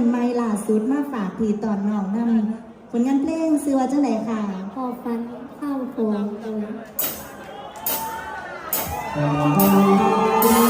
นไม้ล่าสุดมาฝากผีตอนน้องนำผลงานเพลงซื้อว่าจังไหนค่ะพอฟันข้าวโพด